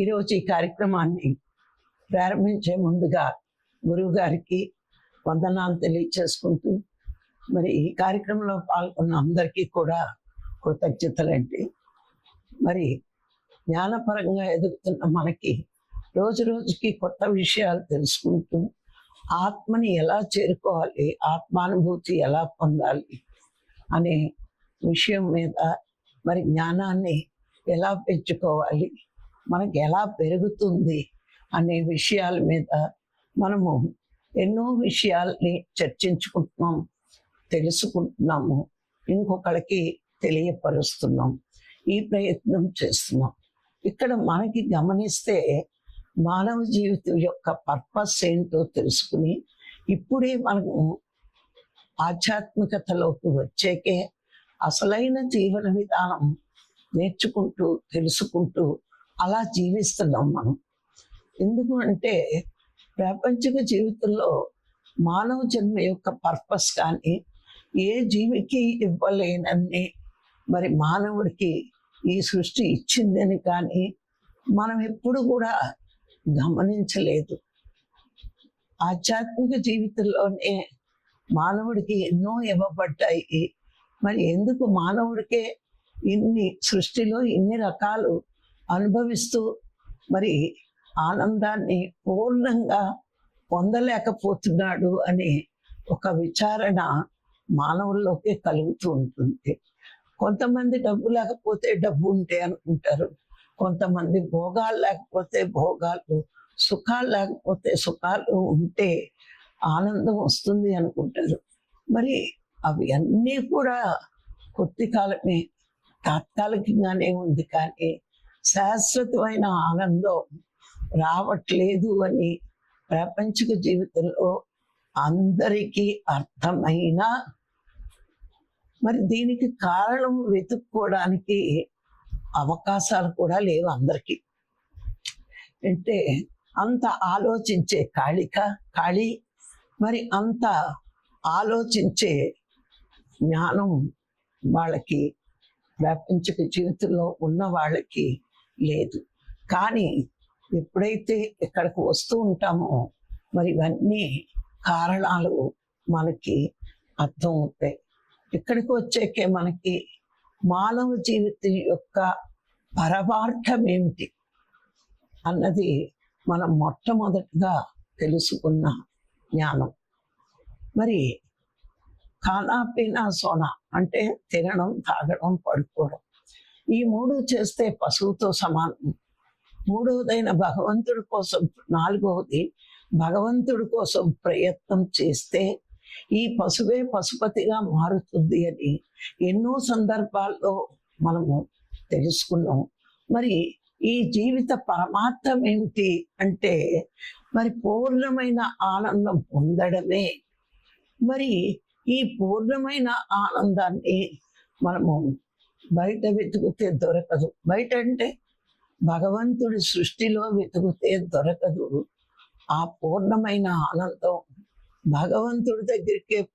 ఈరోజు ఈ కార్యక్రమాన్ని ప్రారంభించే ముందుగా గురువు గారికి వందనాలు తెలియచేసుకుంటూ మరి ఈ కార్యక్రమంలో పాల్గొన్న అందరికీ కూడా కృతజ్ఞతలండి. మరి జ్ఞానపరంగా ఎదుగుతున్న మనకి రోజు రోజుకి కొత్త విషయాలు తెలుసుకుంటూ ఆత్మని ఎలా చేరుకోవాలి ఆత్మానుభూతి ఎలా పొందాలి అనే విషయం మీద మరి జ్ఞానాన్ని ఎలా పెంచుకోవాలి మనకి ఎలా పెరుగుతుంది అనే విషయాల మీద మనము ఎన్నో విషయాల్ని చర్చించుకుంటున్నాం తెలుసుకుంటున్నాము ఇంకొకళ్ళకి తెలియపరుస్తున్నాం ఈ ప్రయత్నం చేస్తున్నాం. ఇక్కడ మనకి గమనిస్తే మానవ జీవితం యొక్క పర్పస్ ఏంటో తెలుసుకుని ఇప్పుడే మనము ఆధ్యాత్మికతలోకి వచ్చేకే అసలైన జీవన విధానం నేర్చుకుంటూ తెలుసుకుంటూ అలా జీవిస్తున్నాం మనం. ఎందుకు అంటే ప్రాపంచిక జీవితంలో మానవ జన్మ యొక్క పర్పస్ కానీ ఏ జీవికి ఇవ్వలేనన్ని మరి మానవుడికి ఈ సృష్టి ఇచ్చిందని కానీ మనం ఎప్పుడు కూడా గమనించలేదు. ఆధ్యాత్మిక జీవితంలోనే మానవుడికి ఎన్నో ఇవ్వబడ్డాయి. మరి ఎందుకు మానవుడికే ఇన్ని సృష్టిలో ఇన్ని రకాలు అనుభవిస్తూ మరి ఆనందాన్ని పూర్ణంగా పొందలేకపోతున్నాడు అనే ఒక విచారణ మానవుల్లోకి కలుగుతూ ఉంటుంది. కొంతమంది డబ్బు లేకపోతే డబ్బు ఉంటే అనుకుంటారు. కొంతమంది భోగాలు లేకపోతే భోగాలు సుఖాలు లేకపోతే సుఖాలు ఉంటే ఆనందం వస్తుంది అనుకుంటారు. మరి అవి అన్నీ కూడా కొద్ది కాలమే తాత్కాలికంగానే ఉంది కానీ శాశ్వతమైన ఆనందం రావట్లేదు అని ప్రాపంచిక జీవితంలో అందరికీ అర్థమైన మరి దీనికి కారణం వెతుక్కోవడానికి అవకాశాలు కూడా లేవు అందరికీ. అంటే అంత ఆలోచించే కాళిక కాళి మరి అంత ఆలోచించే జ్ఞానం వాళ్ళకి ప్రాపంచిక జీవితంలో ఉన్న వాళ్ళకి లేదు. కానీ ఎప్పుడైతే ఇక్కడికి వస్తూ ఉంటామో మరి ఇవన్నీ కారణాలు మనకి అర్థం అవుతాయి. ఇక్కడికి వచ్చాకే మనకి మానవ జీవితం యొక్క పరమార్థం ఏమిటి అన్నది మనం మొట్టమొదటిగా తెలుసుకున్న జ్ఞానం. మరి ఖానా పీనా సోనా అంటే తినడం తాగడం పడుకోవడం. ఈ మూడు చేస్తే పశువుతో సమానం. మూడవదైన భగవంతుడి కోసం నాలుగవది భగవంతుడి కోసం ప్రయత్నం చేస్తే ఈ పశువే పశుపతిగా మారుతుంది అని ఎన్నో సందర్భాల్లో మనము తెలుసుకున్నాం. మరి ఈ జీవిత పరమార్థం ఏమిటి అంటే మరి పూర్ణమైన ఆనందం పొందడమే. మరి ఈ పూర్ణమైన ఆనందాన్ని మనము బయట వెతుకుతే దొరకదు. బయట అంటే భగవంతుడి సృష్టిలో వెతుకుతే దొరకదు. ఆ పూర్ణమైన ఆనందం భగవంతుడి దగ్గరికే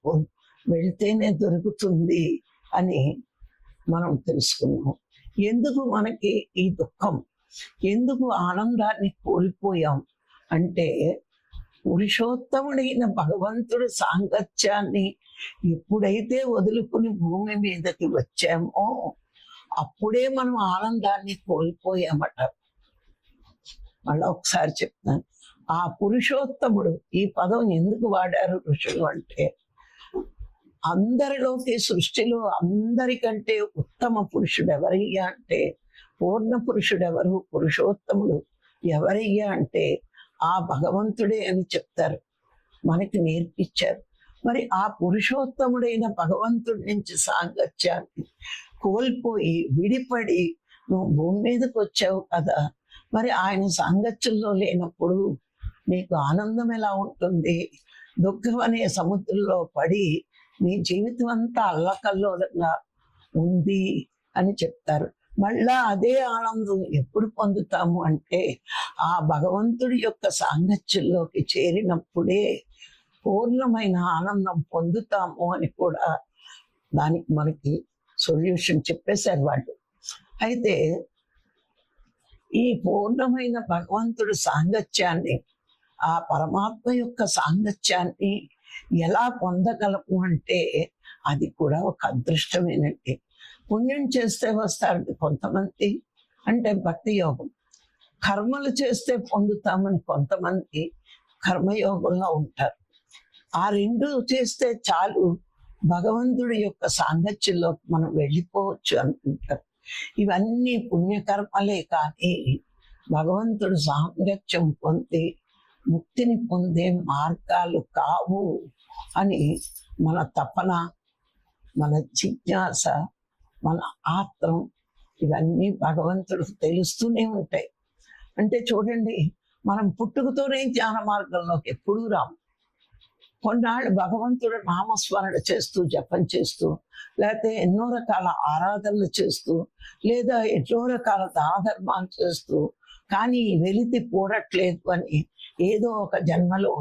వెళ్తేనే దొరుకుతుంది అని మనం తెలుసుకున్నాం. ఎందుకు మనకి ఈ దుఃఖం? ఎందుకు ఆనందాన్ని కోల్పోయాం? అంటే పురుషోత్తముడైన భగవంతుడి సాంగత్యాన్ని ఎప్పుడైతే వదులుకుని భూమి మీదకి వచ్చామో అప్పుడే మనం ఆనందాన్ని కోల్పోయామట. మళ్ళా ఒకసారి చెప్తాను. ఆ పురుషోత్తముడు ఈ పదం ఎందుకు వాడారు ఋషులు అంటే అందరిలోకి సృష్టిలో అందరికంటే ఉత్తమ పురుషుడు ఎవరయ్యా అంటే పూర్ణ పురుషుడు ఎవరు పురుషోత్తముడు ఎవరయ్యా అంటే ఆ భగవంతుడే అని చెప్తారు. మనకి నేర్పించారు. మరి ఆ పురుషోత్తముడైన భగవంతుడి నుంచి సాంగత్యాన్ని కోల్పోయి విడిపడి నువ్వు భూమి మీదకి వచ్చావు కదా. మరి ఆయన సాంగత్యంలో లేనప్పుడు నీకు ఆనందం ఎలా ఉంటుంది? దుఃఖం అనే సముద్రంలో పడి నీ జీవితం అంతా అల్లకల్లోలంగా ఉంది అని చెప్తారు. మళ్ళా అదే ఆనందం ఎప్పుడు పొందుతాము అంటే ఆ భగవంతుడి యొక్క సాంగత్యంలోకి చేరినప్పుడే పూర్ణమైన ఆనందం పొందుతాము అని కూడా దానికి మనకి సొల్యూషన్ చెప్పేశారు వాళ్ళు. అయితే ఈ పూర్ణమైన భగవంతుడు సాంగత్యాన్ని ఆ పరమాత్మ యొక్క సాంగత్యాన్ని ఎలా పొందగలము అంటే అది కూడా ఒక అదృష్టమేనండి. పుణ్యం చేస్తే వస్తారండి కొంతమంది అంటే భక్తి యోగం. కర్మలు చేస్తే పొందుతామని కొంతమంది కర్మయోగంలో ఉంటారు. ఆ రెండు చేస్తే చాలు భగవంతుడి యొక్క సాంగత్యంలో మనం వెళ్ళిపోవచ్చు అనుకుంటారు. ఇవన్నీ పుణ్యకర్మలే కానీ భగవంతుడు సాంగత్యం పొంది ముక్తిని పొందే మార్గాలు కావు అని మన తపన మన జిజ్ఞాస మన ఆత్రం ఇవన్నీ భగవంతుడు తెలుస్తూనే ఉంటాయి. అంటే చూడండి మనం పుట్టుకతోనే జ్ఞాన మార్గంలోకి ఎప్పుడూ రాము. కొన్నాళ్ళు భగవంతుడు నామస్మరణ చేస్తూ జపం చేస్తూ లేకపోతే ఎన్నో రకాల ఆరాధనలు చేస్తూ లేదా ఎన్నో రకాల దాన ధర్మాలు చేస్తూ కానీ వెలితి పూడట్లేదు అని ఏదో ఒక జన్మలో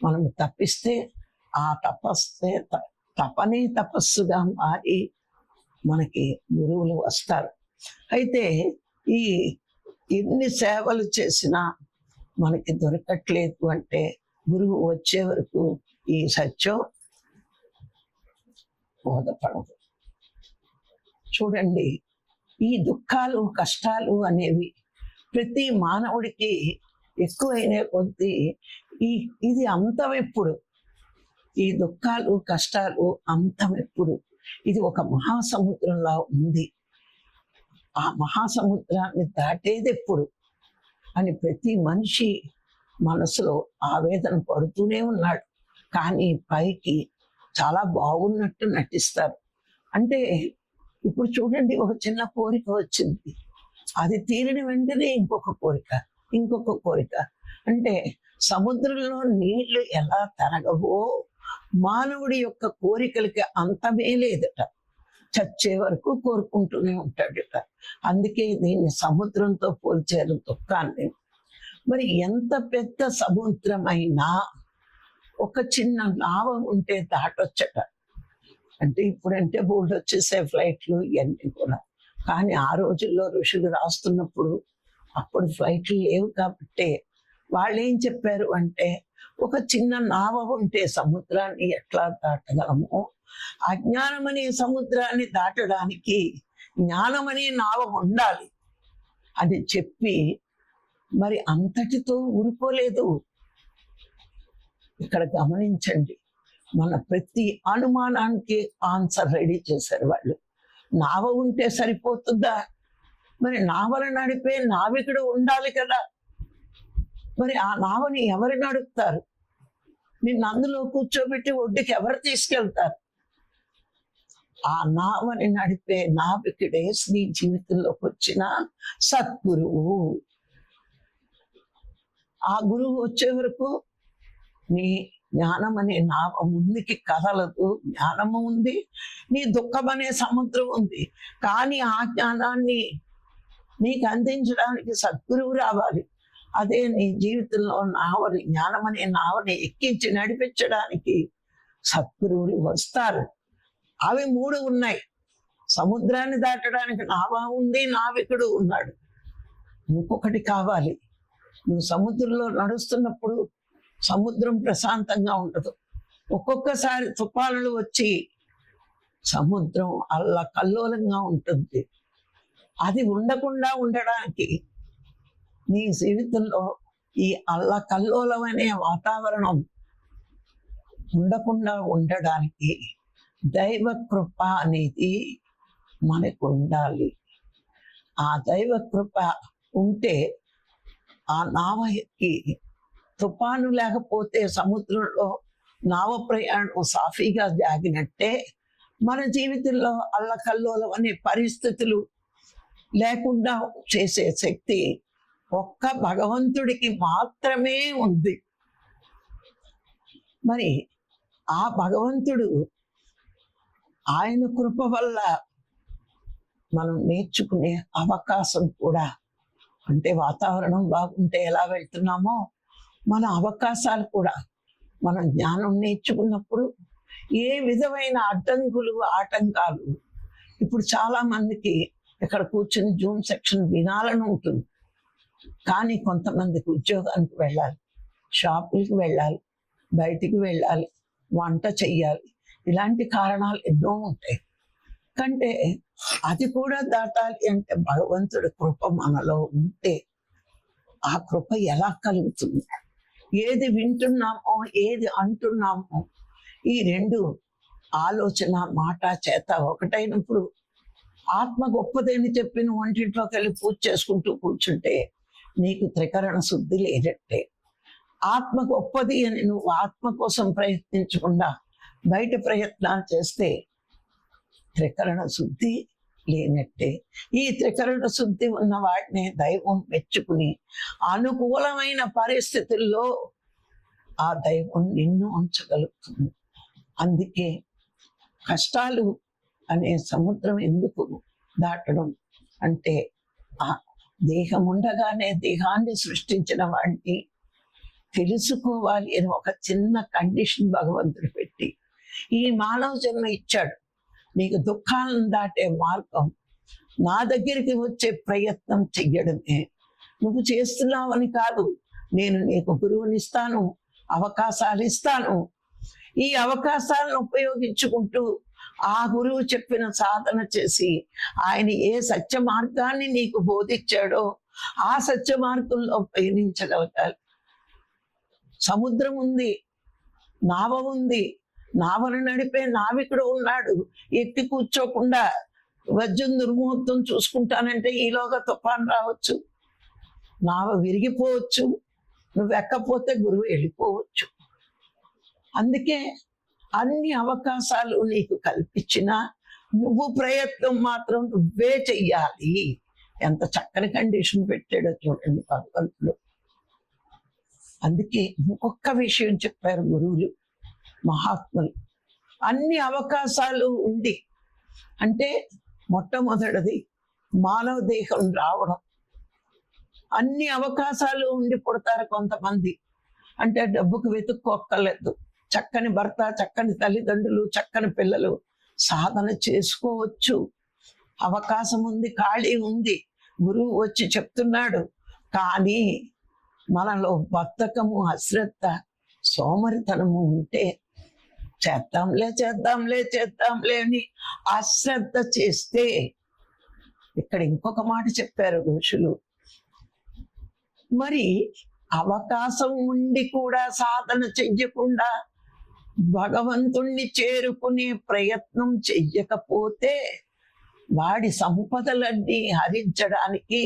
మనం తప్పిస్తే ఆ తపస్సే తపనే తపస్సుగా మారి మనకి గురువులు వస్తారు. అయితే ఈ ఎన్ని సేవలు చేసినా మనకి దొరకట్లేదు అంటే గురువు వచ్చే వరకు ఈ సత్యం బోధపడదు. చూడండి ఈ దుఃఖాలు కష్టాలు అనేవి ప్రతి మానవుడికి ఎక్కువైన కొద్దీ ఈ ఇది అంతం ఎప్పుడు ఈ దుఃఖాలు కష్టాలు అంతం ఎప్పుడు ఇది ఒక మహాసముద్రంలా ఉంది. ఆ మహాసముద్రాన్ని దాటేది ఎప్పుడు అని ప్రతి మనిషి మనసులో ఆవేదన పడుతూనే ఉన్నాడు. కానీ పైకి చాలా బాగున్నట్టు నటిస్తారు. అంటే ఇప్పుడు చూడండి ఒక చిన్న కోరిక వచ్చింది. అది తీరిన వెంటనే ఇంకొక కోరిక ఇంకొక కోరిక. అంటే సముద్రంలో నీళ్ళు ఎలా తరగవో మానవుడి యొక్క కోరికలకి అంతమే లేదట. చచ్చే వరకు కోరుకుంటూనే ఉంటాడట. అందుకే దీన్ని సముద్రంతో పోల్చారు దుఃఖాన్ని. మరి ఎంత పెద్ద సముద్రం అయినా ఒక చిన్న నావ ఉంటే దాటొచ్చట. అంటే ఇప్పుడంటే బోర్డు వచ్చేసే ఫ్లైట్లు ఇవన్నీ కూడా. కానీ ఆ రోజుల్లో ఋషులు రాస్తున్నప్పుడు అప్పుడు ఫ్లైట్లు లేవు కాబట్టి వాళ్ళు ఏం చెప్పారు అంటే ఒక చిన్న నావ ఉంటే సముద్రాన్ని ఎట్లా దాటగలము? అజ్ఞానం అనే సముద్రాన్ని దాటడానికి జ్ఞానం అనే నావ ఉండాలి అని చెప్పి మరి అంతటితో ఊరుకోలేదు. ఇక్కడ గమనించండి. మన ప్రతి అనుమానానికి ఆన్సర్ రెడీ చేశారు వాళ్ళు. నావ ఉంటే సరిపోతుందా? మరి నావలు నడిపే నావికుడు ఉండాలి కదా? మరి ఆ నావని ఎవరు నడుపుతారు? నిన్ను అందులో కూర్చోబెట్టి ఒడ్డుకి ఎవరు తీసుకెళ్తారు? ఆ నావని నడిపే నావికుడే నీ జీవితంలోకి వచ్చిన సద్గురువు. ఆ గురువు వచ్చే వరకు నీ జ్ఞానం అనే నావ ముందుకి కదలదు. జ్ఞానము ఉంది నీ దుఃఖం అనే సముద్రం ఉంది. కానీ ఆ జ్ఞానాన్ని నీకు అందించడానికి సద్గురువు రావాలి. అదే నీ జీవితంలో నావని జ్ఞానం అనే నావని ఎక్కించి నడిపించడానికి సద్గురువులు వస్తారు. అవి మూడు ఉన్నాయి. సముద్రాన్ని దాటడానికి నావ ఉంది నావికుడు ఉన్నాడు. ఇంకొకటి కావాలి. నువ్వు సముద్రంలో నడుస్తున్నప్పుడు సముద్రం ప్రశాంతంగా ఉండదు. ఒక్కొక్కసారి తుఫానులు వచ్చి సముద్రం అల్ల కల్లోలంగా ఉంటుంది. అది ఉండకుండా ఉండడానికి నీ జీవితంలో ఈ అల్ల కల్లోలమనే వాతావరణం ఉండకుండా ఉండడానికి దైవ కృప అనేది మనకు ఉండాలి ఆ దైవ కృప ఉంటే ఆ నావ ఎక్కి తుఫాను లేకపోతే సముద్రంలో నావ ప్రయాణం సాఫీగా జాగినట్టే మన జీవితంలో అల్లకల్లోలం అనే పరిస్థితులు లేకుండా చేసే శక్తి ఒక్క భగవంతుడికి మాత్రమే ఉంది. మరి ఆ భగవంతుడు ఆయన కృప వల్ల మనం నేర్చుకునే అవకాశం కూడా అంటే వాతావరణం బాగుంటే ఎలా వెళ్తున్నామో మన అవకాశాలు కూడా మన జ్ఞానం నేర్చుకున్నప్పుడు ఏ విధమైన అడ్డంకులు ఆటంకాలు. ఇప్పుడు చాలా మందికి ఇక్కడ కూర్చుని జూమ్ సెక్షన్ వినాలని ఉంటుంది. కానీ కొంతమందికి ఉద్యోగానికి వెళ్ళాలి షాపులకి వెళ్ళాలి బయటికి వెళ్ళాలి వంట చెయ్యాలి. ఇలాంటి కారణాలు ఎన్నో ఉంటాయి. కంటే అది కూడా దాటాలి అంటే భగవంతుడి కృప మనలో ఉంటే ఆ కృప ఎలా కలుగుతుంది? ఏది వింటున్నామో ఏది అంటున్నామో ఈ రెండు ఆలోచన మాట చేత ఒకటైనప్పుడు ఆత్మ గొప్పదని చెప్పిన వంటింట్లోకి వెళ్ళి పూజ చేసుకుంటూ కూర్చుంటే నీకు త్రికరణ శుద్ధి లేదంటే ఆత్మ గొప్పది అని నువ్వు ఆత్మ కోసం ప్రయత్నించకుండా బయట ప్రయత్నాలు చేస్తే త్రికరణ శుద్ధి లేనట్టే. ఈ త్రికరణ శుద్ధి ఉన్న వాటిని దైవం మెచ్చుకుని అనుకూలమైన పరిస్థితుల్లో ఆ దైవం నిన్ను ఉంచగలుగుతుంది. అందుకే కష్టాలు అనే సముద్రం ఎందుకు దాటడం అంటే ఆ దేహం ఉండగానే దేహాన్ని సృష్టించిన వాడిని తెలుసుకోవాలి అని ఒక చిన్న కండిషన్ భగవంతుడు పెట్టి ఈ మానవ జన్మ ఇచ్చాడు. నీకు దుఃఖాలను దాటే మార్గం నా దగ్గరికి వచ్చే ప్రయత్నం చెయ్యడమే. నువ్వు చేస్తున్నావని కాదు. నేను నీకు గురువునిస్తాను అవకాశాలు ఇస్తాను. ఈ అవకాశాలను ఉపయోగించుకుంటూ ఆ గురువు చెప్పిన సాధన చేసి ఆయన ఏ సత్య మార్గాన్ని నీకు బోధించాడో ఆ సత్య మార్గంలో పయనించగలగాలి. సముద్రం ఉంది నావ ఉంది నావలు నడిపే నావికుడు ఉన్నాడు. ఎత్తి కూర్చోకుండా వజ్రం దుర్ముహూర్తం చూసుకుంటానంటే ఈలోగా తుఫాన్ రావచ్చు. నావ విరిగిపోవచ్చు. నువ్వు ఎక్కపోతే గురువు వెళ్ళిపోవచ్చు. అందుకే అన్ని అవకాశాలు నీకు కల్పించిన నువ్వు ప్రయత్నం మాత్రం నువ్వే చెయ్యాలి. ఎంత చక్కని కండిషన్ పెట్టాడో చూడండి భగవంతుడు. అందుకే ఇంకొక విషయం చెప్పారు గురువులు. మహాత్ములు. అన్ని అవకాశాలు ఉంది అంటే మొట్టమొదటిది మానవ దేహం రావడం. అన్ని అవకాశాలు ఉండి పుడతారు కొంతమంది. అంటే డబ్బుకు వెతుక్కోక్కర్లేదు. చక్కని భర్త చక్కని తల్లిదండ్రులు చక్కని పిల్లలు సాధన చేసుకోవచ్చు. అవకాశం ఉంది ఖాళీ ఉంది. గురువు వచ్చి చెప్తున్నాడు కానీ మనలో బద్ధకము అశ్రద్ధ సోమరితనము ఉంటే చేద్దాంలే చేద్దాంలే చేద్దాంలే అని అశ్రద్ధ చేస్తే ఇక్కడ ఇంకొక మాట చెప్పారు ఋషులు. మరి అవకాశం ఉండి కూడా సాధన చెయ్యకుండా భగవంతుణ్ణి చేరుకునే ప్రయత్నం చెయ్యకపోతే వాడి సంపదలన్నీ హరించడానికి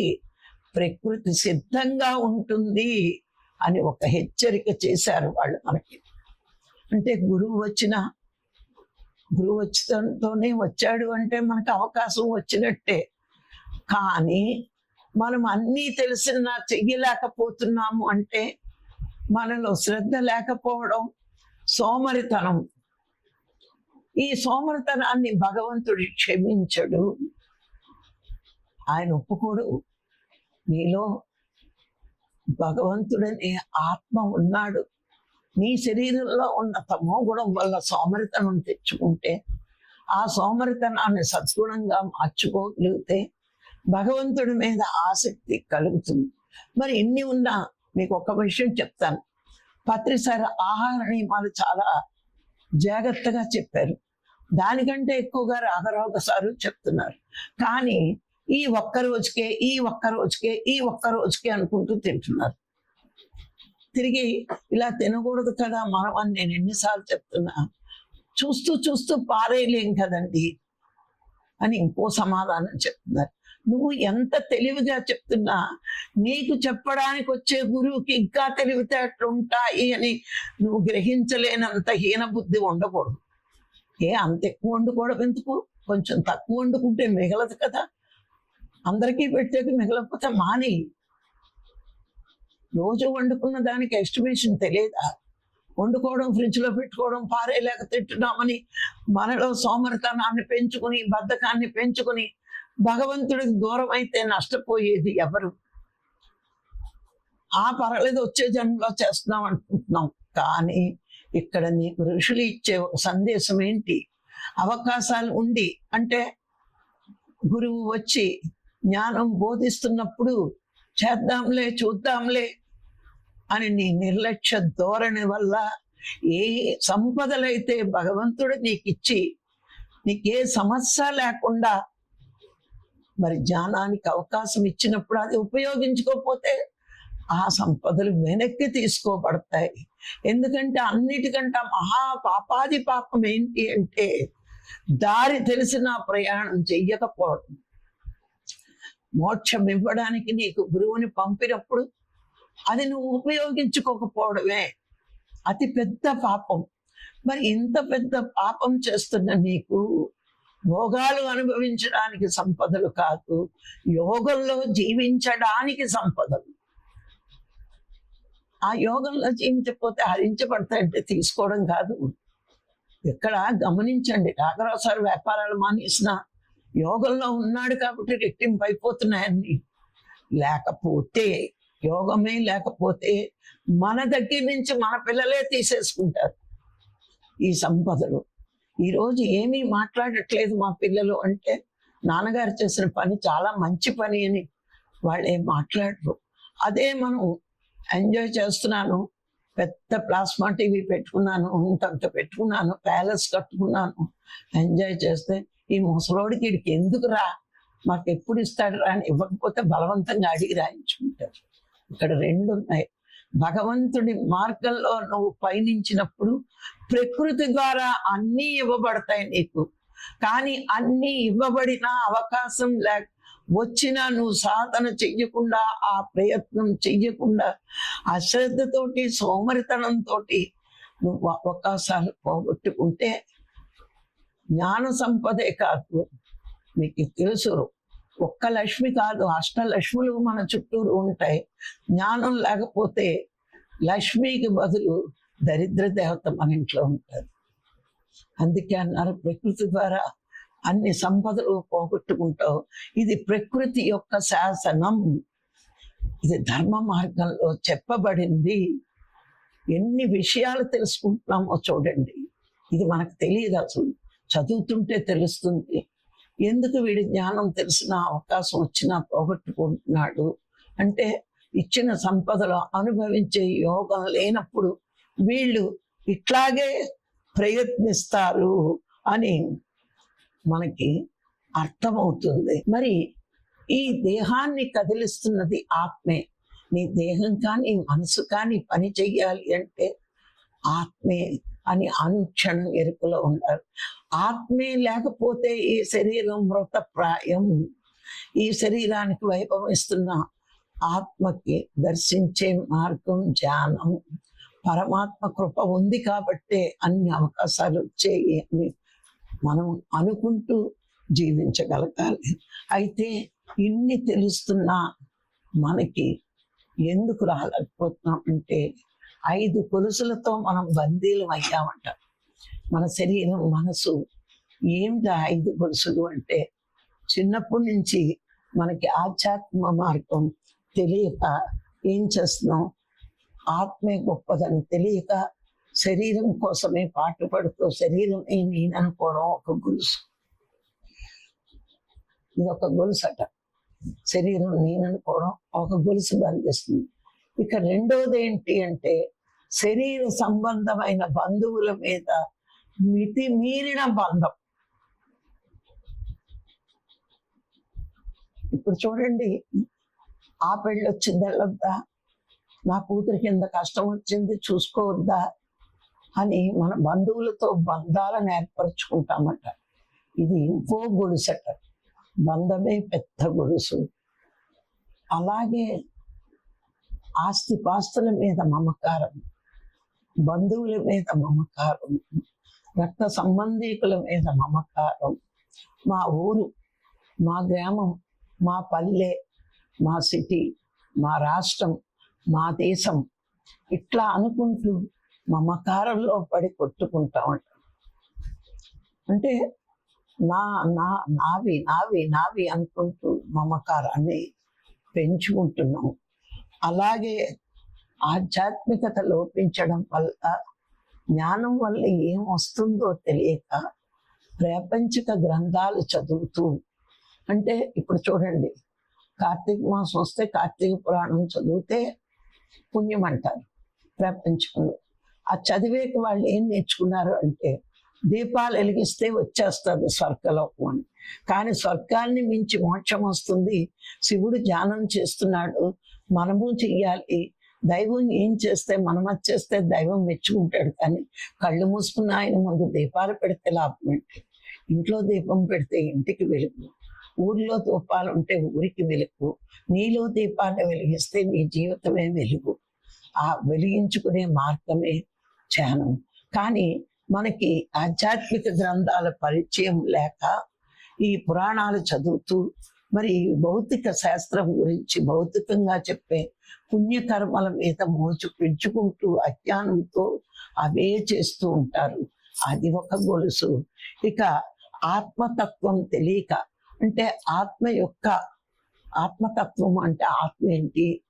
ప్రకృతి సిద్ధంగా ఉంటుంది అని ఒక హెచ్చరిక చేశారు వాళ్ళు మనకి. అంటే గురువు వచ్చిన గురువు వచ్చడంతోనే వచ్చాడు అంటే మనకు అవకాశం వచ్చినట్టే. కానీ మనం అన్నీ తెలిసిన చెయ్యలేకపోతున్నాము అంటే మనలో శ్రద్ధ లేకపోవడం సోమరితనం. ఈ సోమరితనాన్ని భగవంతుడు క్షమించడు. ఆయన ఒప్పుకోడు. నీలో భగవంతుడనే ఆత్మ ఉన్నాడు. నీ శరీరంలో ఉన్న తమో గుణం వల్ల సోమరితనం తెచ్చుకుంటే ఆ సోమరితనాన్ని సద్గుణంగా మార్చుకోగలిగితే భగవంతుడి మీద ఆసక్తి కలుగుతుంది. మరి ఎన్ని ఉన్నా మీకు ఒక విషయం చెప్తాను. పత్రిసార ఆహార నియమాలు చాలా జాగ్రత్తగా చెప్పారు. దానికంటే ఎక్కువగా రాఘరావు సారు చెప్తున్నారు. కానీ ఈ ఒక్క రోజుకే ఈ ఒక్క రోజుకే ఈ ఒక్క రోజుకే అనుకుంటూ తింటున్నారు. తిరిగి ఇలా తినకూడదు కదా మనం అని నేను ఎన్నిసార్లు చెప్తున్నా. చూస్తూ చూస్తూ పారేయలేం కదండి అని ఇంకో సమాధానం చెప్తున్నారు. నువ్వు ఎంత తెలివిగా చెప్తున్నా నీకు చెప్పడానికి వచ్చే గురువుకి ఇంకా తెలివితేటలు ఉంటాయి అని నువ్వు గ్రహించలేనంత హీన బుద్ధి ఉండకూడదు. ఏ అంత ఎక్కువ వండుకోవడం ఎందుకు? కొంచెం తక్కువ వండుకుంటే మిగలదు కదా. అందరికీ పెట్టేది మిగలకపోతే మానేయి. రోజు వండుకున్న దానికి ఎస్టిమేషన్ తెలియదా? వండుకోవడం ఫ్రిడ్జ్లో పెట్టుకోవడం పారేలేక తిట్టుదామని మనలో సోమరితనాన్ని పెంచుకుని బద్ధకాన్ని పెంచుకుని భగవంతుడికి దూరం అయితే నష్టపోయేది ఎవరు? ఆ పర్వాలేదు వచ్చే జన్మలో చేస్తున్నాం అనుకుంటున్నాం. కానీ ఇక్కడ నీకు ఋషులు ఇచ్చే ఒక సందేశం ఏంటి? అవకాశాలు ఉండి అంటే గురువు వచ్చి జ్ఞానం బోధిస్తున్నప్పుడు చేద్దాంలే చూద్దాంలే అని నీ నిర్లక్ష్య ధోరణి వల్ల ఏ సంపదలైతే భగవంతుడు నీకు ఇచ్చి నీకే సమస్య లేకుండా మరి జ్ఞానానికి అవకాశం ఇచ్చినప్పుడు అది ఉపయోగించుకోకపోతే ఆ సంపదలు వెనక్కి తీసుకోబడతాయి. ఎందుకంటే అన్నిటికంటే మహా పాపాది పాపం ఏంటి అంటే దారి తెలిసిన ప్రయాణం చెయ్యకపోవడం. మోక్షం ఇవ్వడానికి నీకు గురువుని పంపినప్పుడు అది నువ్వు ఉపయోగించుకోకపోవడమే అతి పెద్ద పాపం మరి ఇంత పెద్ద పాపం చేస్తున్న నీకు భోగాలు అనుభవించడానికి సంపదలు కాదు. యోగంలో జీవించడానికి సంపదలు. ఆ యోగంలో జీవించకపోతే హరించబడతాయంటే తీసుకోవడం కాదు. ఇక్కడ గమనించండి. రాఘరావు వ్యాపారాలు మానేసిన యోగంలో ఉన్నాడు కాబట్టి రెట్టింపు అయిపోతున్నాయని లేకపోతే యోగమే లేకపోతే మన దగ్గర నుంచి మన పిల్లలే తీసేసుకుంటారు ఈ సంపదలు. ఈరోజు ఏమీ మాట్లాడట్లేదు మా పిల్లలు అంటే నాన్నగారు చేసిన పని చాలా మంచి పని అని వాళ్ళు ఏం మాట్లాడరు. అదే మనం ఎంజాయ్ చేస్తున్నాను పెద్ద ప్లాస్మా టీవీ పెట్టుకున్నాను ఇంతంత పెట్టుకున్నాను ప్యాలెస్ కట్టుకున్నాను ఎంజాయ్ చేస్తే ఈ ముసలోడికి వీడికి ఎందుకు రా మాకు ఎప్పుడు ఇస్తాడు రా అని ఇవ్వకపోతే బలవంతంగా అడిగి రాయించుకుంటారు. ఇక్కడ రెండు ఉన్నాయి భగవంతుడి మార్గంలో నువ్వు పయనించినప్పుడు ప్రకృతి ద్వారా అన్నీ ఇవ్వబడతాయి నీకు. కానీ అన్నీ ఇవ్వబడిన అవకాశం లేక వచ్చినా నువ్వు సాధన చెయ్యకుండా ఆ ప్రయత్నం చెయ్యకుండా అశ్రద్ధతోటి సోమరితనంతో నువ్వు అవకాశాలు పోగొట్టుకుంటే జ్ఞాన సంపదే కాదు. మీకు తెలుసు. ఒక్క లక్ష్మి కాదు అష్టలక్ష్ములు మన చుట్టూరు ఉంటాయి. జ్ఞానం లేకపోతే లక్ష్మికి బదులు దరిద్ర దేవత మన ఇంట్లో ఉంటుంది. అందుకే అన్నారు ప్రకృతి ద్వారా అన్ని సంపదలు పోగొట్టుకుంటావు. ఇది ప్రకృతి యొక్క శాసనం. ఇది ధర్మ మార్గంలో చెప్పబడింది. ఎన్ని విషయాలు తెలుసుకుంటున్నామో చూడండి. ఇది మనకు తెలియదు అసలు. చదువుతుంటే తెలుస్తుంది. ఎందుకు వీడి జ్ఞానం తెలిసిన అవకాశం వచ్చినా పోగొట్టుకుంటున్నాడు? అంటే ఇచ్చిన సంపదలో అనుభవించే యోగం లేనప్పుడు వీళ్ళు ఇట్లాగే ప్రయత్నిస్తారు అని మనకి అర్థమవుతుంది. మరి ఈ దేహాన్ని కదిలిస్తున్నది ఆత్మే. నీ దేహం కానీ మనసు కానీ పని చెయ్యాలి అంటే ఆత్మే అని అనుక్షణం ఎరుకలో ఉండాలి. ఆత్మే లేకపోతే ఈ శరీరం మృతప్రాయం. ఈ శరీరానికి వైభవం ఇస్తున్న ఆత్మకి దర్శించే మార్గం ధ్యానం. పరమాత్మ కృప ఉంది కాబట్టే అన్ని అవకాశాలు వచ్చాయి అని మనం అనుకుంటూ జీవించగలగాలి. అయితే ఇన్ని తెలుస్తున్నా మనకి ఎందుకు రాలేకపోతున్నాం అంటే ఐదు కొలుసులతో మనం బందీలం అయ్యామంట. మన శరీరం మనసు ఏమిటి ఐదు గొలుసులు అంటే చిన్నప్పటి నుంచి మనకి ఆధ్యాత్మ మార్గం తెలియక ఏం చేస్తున్నాం? ఆత్మే గొప్పదని తెలియక శరీరం కోసమే పాటుపడుతూ శరీరం నేను అనుకోవడం ఒక గొలుసు. ఇది ఒక గొలుసు అట శరీరం నేను అనుకోవడం ఒక గొలుసు బంధిస్తుంది. ఇక రెండోది ఏంటి అంటే శరీర సంబంధమైన బంధువుల మీద మితిమీరిన బంధం. ఇప్పుడు చూడండి ఆ పెళ్ళి వచ్చింది వెళ్ళొద్దా నా కూతురికి ఎంత కష్టం వచ్చింది చూసుకోవద్దా? అని మన బంధువులతో బంధాలను ఏర్పరచుకుంటామట. ఇది ఇంకో గొలుసట. బంధమే పెద్ద గొలుసు. అలాగే ఆస్తి పాస్తుల మీద మమకారం. బంధువుల మీద మమకారం. రక్త సంబంధీకుల మీద మమకారం. మా ఊరు మా గ్రామం మా పల్లె మా సిటీ మా రాష్ట్రం మా దేశం ఇట్లా అనుకుంటూ మమకారంలో పడి కొట్టుకుంటా ఉంటాం అంటే నా నా నావి నావి నావి అనుకుంటూ మమకారాన్ని పెంచుకుంటున్నాం అలాగే ఆధ్యాత్మికత లోపించడం వల్ల జ్ఞానం వల్ల ఏం వస్తుందో తెలియక ప్రాపంచిక గ్రంథాలు చదువుతూ అంటే ఇప్పుడు చూడండి కార్తీక మాసం వస్తే కార్తీక పురాణం చదివితే పుణ్యం అంటారు ప్రపంచంలో. ఆ చదివేక వాళ్ళు ఏం నేర్చుకున్నారు అంటే దీపాలు వెలిగిస్తే వచ్చేస్తుంది స్వర్గలోకం అని. కానీ స్వర్గాన్ని మించి మోక్షం వస్తుంది. శివుడు ధ్యానం చేస్తున్నాడు. మనము చెయ్యాలి. దైవం ఏం చేస్తే మనం వచ్చేస్తే దైవం మెచ్చుకుంటాడు. కానీ కళ్ళు మూసుకున్న ఆయన ముందు దీపాలు పెడితే లాభం ఏంటి? ఇంట్లో దీపం పెడితే ఇంటికి వెలుగు. ఊరిలో దీపాలు ఉంటే ఊరికి వెలుగు. నీలో దీపాన్ని వెలిగిస్తే నీ జీవితమే వెలుగు. ఆ వెలిగించుకునే మార్గమే ధ్యానం. కానీ మనకి ఆధ్యాత్మిక గ్రంథాల పరిచయం లేక ఈ పురాణాలు చదువుతూ మరి భౌతిక శాస్త్రం గురించి భౌతికంగా చెప్పే పుణ్యకర్మల మీద మోచు పెంచుకుంటూ అజ్ఞానంతో అవే చేస్తూ ఉంటారు. అది ఒక గొలుసు. ఇక ఆత్మతత్వం తెలియక అంటే ఆత్మ యొక్క ఆత్మతత్వం అంటే ఆత్మ ఏంటి?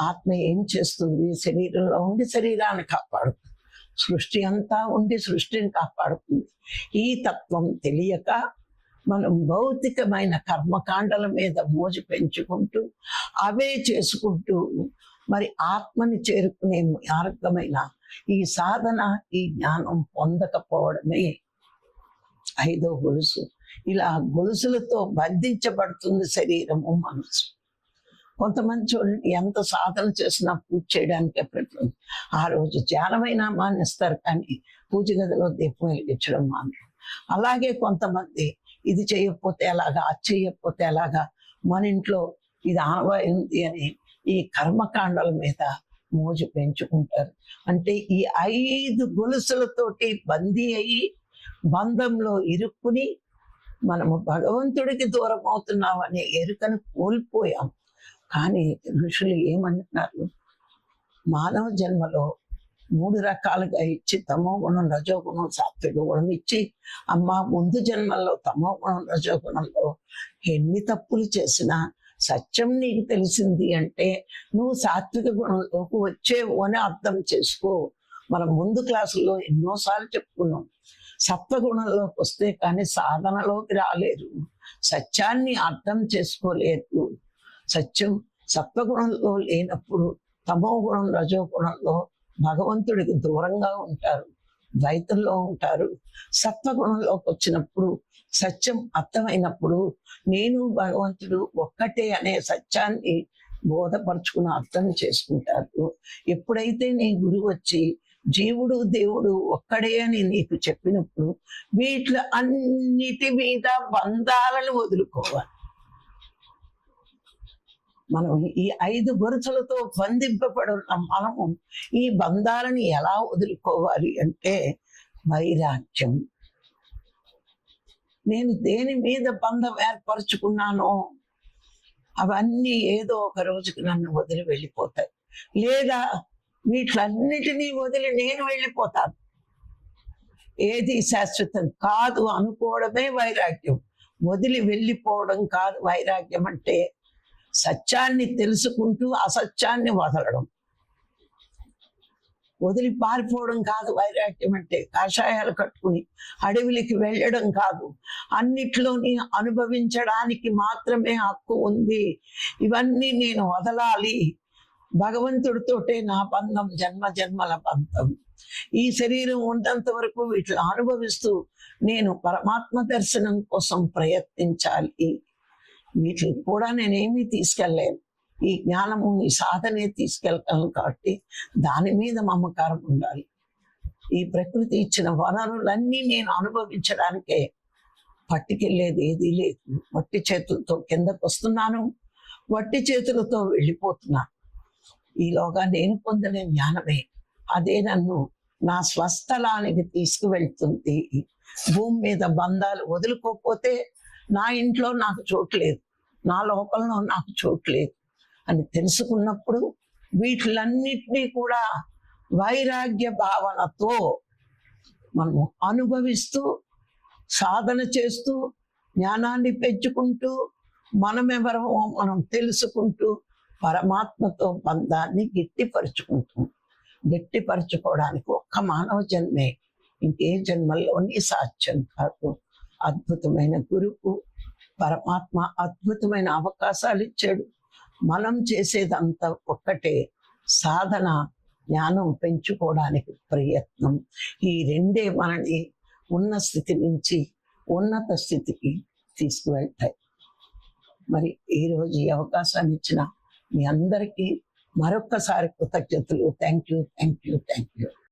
ఆత్మ ఏం చేస్తుంది? శరీరంలో ఉండి శరీరాన్ని కాపాడుతుంది. సృష్టి అంతా ఉండి సృష్టిని కాపాడుతుంది. ఈ తత్వం తెలియక మనం భౌతికమైన కర్మకాండల మీద మోజు పెంచుకుంటూ అవే చేసుకుంటూ మరి ఆత్మని చేరుకునే మార్గమైన ఈ సాధన ఈ జ్ఞానం పొందకపోవడమే ఐదో గొలుసు. ఇలా గొలుసులతో బంధించబడుతుంది శరీరము మనసు కొంతమంది చూడండి ఎంత సాధన చేసినా పూజ చేయడానికి ప్రయత్నం. ఆ రోజు ధ్యానమైనా మానేస్తారు కానీ పూజ గదిలో దీపం వెలిగించడం మానరు. అలాగే కొంతమంది ఇది చేయకపోతే ఎలాగా అది చేయకపోతే ఎలాగా? మన ఇంట్లో ఇది ఆనవాయి ఉంది అని ఈ కర్మకాండల మీద మోజు పెంచుకుంటారు. అంటే ఈ ఐదు గొలుసులతోటి బందీ అయి బంధంలో ఇరుక్కుని మనము భగవంతుడికి దూరం అవుతున్నాం అనే ఎరుకను కోల్పోయాం. కానీ ఋషులు ఏమంటున్నారు? మానవ జన్మలో మూడు రకాలుగా ఇచ్చి తమో గుణం రజో గుణం సాత్విక గుణం ఇచ్చి అమ్మ ముందు జన్మల్లో తమో గుణం రజో గుణంలో ఎన్ని తప్పులు చేసినా సత్యం నీకు తెలిసింది అంటే నువ్వు సాత్విక గుణంలోకి వచ్చేవు అని అర్థం చేసుకో. మనం ముందు క్లాసుల్లో ఎన్నోసార్లు చెప్పుకున్నాం. సత్వగుణంలోకి వస్తే కానీ సాధనలోకి రాలేరు సత్యాన్ని అర్థం చేసుకోలేదు. సత్యం సత్వగుణంలో లేనప్పుడు తమో గుణం రజో గుణంలో భగవంతుడికి దూరంగా ఉంటారు ద్వైతంలో ఉంటారు. సత్వగుణంలోకి వచ్చినప్పుడు సత్యం అర్థమైనప్పుడు నేను భగవంతుడు ఒక్కటే అనే సత్యాన్ని బోధపరుచుకుని అర్థం చేసుకుంటారు. ఎప్పుడైతే నీ గురువు వచ్చి జీవుడు దేవుడు ఒక్కడే అని నీకు చెప్పినప్పుడు వీటిలో అన్నిటి మీద బంధాలను వదులుకోవాలి. మనం ఈ ఐదు గొరుసులతో బంధింపబడున్న. మనము ఈ బంధాలని ఎలా వదులుకోవాలి అంటే వైరాగ్యం. నేను దేని మీద బంధం ఏర్పరచుకున్నానో అవన్నీ ఏదో ఒక రోజుకి నన్ను వదిలి వెళ్ళిపోతాయి. లేదా వీటిలన్నిటినీ వదిలి నేను వెళ్ళిపోతాను. ఏది శాశ్వతం కాదు అనుకోవడమే వైరాగ్యం. వదిలి వెళ్ళిపోవడం కాదు వైరాగ్యం అంటే సత్యాన్ని తెలుసుకుంటూ అసత్యాన్ని వదలడం. వదిలి పారిపోవడం కాదు వైరాగ్యం అంటే కాషాయాలు కట్టుకుని అడవికి వెళ్ళడం కాదు. అన్నిట్లోని అనుభవించడానికి మాత్రమే హక్కు ఉంది. ఇవన్నీ నేను వదలాలి. భగవంతుడితోటే నా బంధం జన్మ జన్మల బంధం. ఈ శరీరం ఉన్నంత వరకు వీటిని అనుభవిస్తూ నేను పరమాత్మ దర్శనం కోసం ప్రయత్నించాలి. వీటిని కూడా నేనేమీ తీసుకెళ్ళలేను. ఈ జ్ఞానము ఈ సాధనే తీసుకెళ్తాను కాబట్టి దాని మీద మమకారం ఉండాలి. ఈ ప్రకృతి ఇచ్చిన వనరులన్నీ నేను అనుభవించడానికే పట్టుకెళ్ళేది ఏదీ లేదు. వట్టి చేతులతో కిందకు వస్తున్నాను వట్టి చేతులతో వెళ్ళిపోతున్నాను. ఈలోగా నేను పొందిన జ్ఞానమే. అదే నన్ను నా స్వస్థలానికి తీసుకువెళ్తుంది. భూమి మీద బంధాలు వదులుకోకపోతే నా ఇంట్లో నాకు చోటు లేదు. నా లోకంలో నాకు చోటు లేదు. అని తెలుసుకున్నప్పుడు వీటిలన్నిటినీ కూడా వైరాగ్య భావనతో మనము అనుభవిస్తూ సాధన చేస్తూ జ్ఞానాన్ని పెంచుకుంటూ మనమెవరమో మనం తెలుసుకుంటూ పరమాత్మతో బంధాన్ని గట్టిపరుచుకుంటాం గట్టిపరుచుకోవడానికి ఒక్క మానవ జన్మే. ఇంకే జన్మల్లోని సాధ్యం కాదు. అద్భుతమైన గురువు. పరమాత్మ అద్భుతమైన అవకాశాలు ఇచ్చాడు. మనం చేసేదంతా ఒక్కటే సాధన జ్ఞానం పెంచుకోవడానికి ప్రయత్నం. ఈ రెండే మనని ఉన్న స్థితి నుంచి ఉన్నత స్థితికి తీసుకువెళ్తాయి. మరి ఈరోజు ఈ అవకాశాన్ని ఇచ్చిన మీ అందరికీ మరొక్కసారి కృతజ్ఞతలు. Thank you thank you thank you